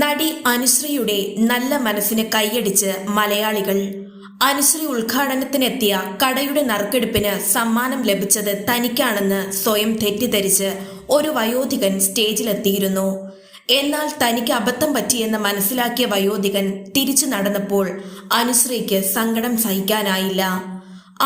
നടി അനുശ്രീയുടെ നല്ല മനസ്സിന് കൈയടിച്ച് മലയാളികൾ. അനുശ്രീ ഉദ്ഘാടനത്തിനെത്തിയ കടയുടെ നറുക്കെടുപ്പിന് സമ്മാനം ലഭിച്ചത് തനിക്കാണെന്ന് സ്വയം തെറ്റിദ്ധരിച്ച് ഒരു വയോധികൻ സ്റ്റേജിലെത്തിയിരുന്നു. എന്നാൽ തനിക്ക് അബദ്ധം പറ്റിയെന്ന് മനസ്സിലാക്കിയ വയോധികൻ തിരിച്ചു നടന്നപ്പോൾ അനുശ്രീക്ക് സങ്കടം സഹിക്കാനായില്ല.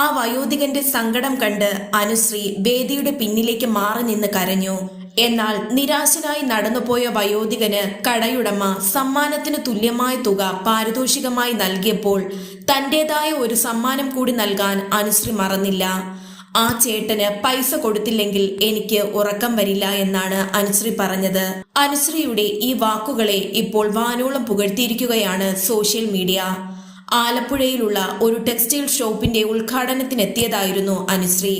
ആ വയോധികന്റെ സങ്കടം കണ്ട് അനുശ്രീ വേദിയുടെ പിന്നിലേക്ക് മാറി നിന്ന് കരഞ്ഞു. എന്നാൽ നിരാശനായി നടന്നുപോയ വയോധികന് കടയുടമ സമ്മാനത്തിന് തുല്യമായ തുക പാരിതോഷികമായി നൽകിയപ്പോൾ തന്റേതായ ഒരു സമ്മാനം കൂടി നൽകാൻ അനുശ്രീ മറന്നില്ല. ആ ചേട്ടന് പൈസ കൊടുത്തില്ലെങ്കിൽ എനിക്ക് ഉറക്കം വരില്ല എന്നാണ് അനുശ്രീ പറഞ്ഞത്. അനുശ്രീയുടെ ഈ വാക്കുകളെ ഇപ്പോൾ വാനോളം പുകഴ്ത്തിയിരിക്കുകയാണ് സോഷ്യൽ മീഡിയ. ആലപ്പുഴയിലുള്ള ഒരു ടെക്സ്റ്റൈൽ ഷോപ്പിന്റെ ഉദ്ഘാടനത്തിനെത്തിയതായിരുന്നു അനുശ്രീ.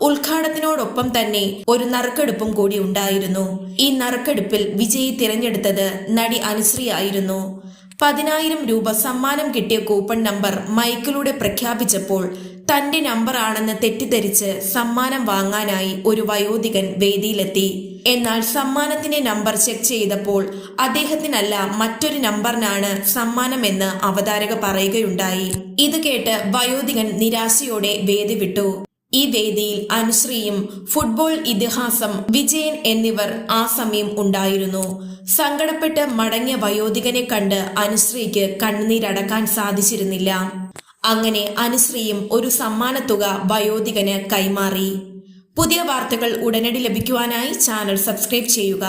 ഉദ്ഘാടനത്തിനോടൊപ്പം തന്നെ ഒരു നറുക്കെടുപ്പും കൂടി ഉണ്ടായിരുന്നു. ഈ നറുക്കെടുപ്പിൽ വിജയി തിരഞ്ഞെടുത്തത് നടി അനുശ്രീ ആയിരുന്നു. പതിനായിരം രൂപ സമ്മാനം കിട്ടിയ കൂപ്പൺ നമ്പർ മൈക്കിലൂടെ പ്രഖ്യാപിച്ചപ്പോൾ തന്റെ നമ്പർ ആണെന്ന് തെറ്റിദ്ധരിച്ച് സമ്മാനം വാങ്ങാനായി ഒരു വയോധികൻ വേദിയിലെത്തി. എന്നാൽ സമ്മാനത്തിന്റെ നമ്പർ ചെക്ക് ചെയ്തപ്പോൾ അദ്ദേഹത്തിനല്ല മറ്റൊരു നമ്പറിനാണ് സമ്മാനം എന്ന് അവതാരക പറയുകയുണ്ടായി. ഇത് കേട്ട് വയോധികൻ നിരാശയോടെ വേദി വിട്ടു. ഈ വേദിയിൽ അനുശ്രീയും ഫുട്ബോൾ ഇതിഹാസം വിജയൻ എന്നിവർ ആ സമയം ഉണ്ടായിരുന്നു. സങ്കടപ്പെട്ട് മടങ്ങിയ വയോധികനെ കണ്ട് അനുശ്രീക്ക് കണ്ണുനീരടക്കാൻ സാധിച്ചിരുന്നില്ല. അങ്ങനെ അനുശ്രീയും ഒരു സമ്മാനത്തുക വയോധികന് കൈമാറി. പുതിയ വാർത്തകൾ ഉടനടി ലഭിക്കുവാനായി ചാനൽ സബ്സ്ക്രൈബ് ചെയ്യുക.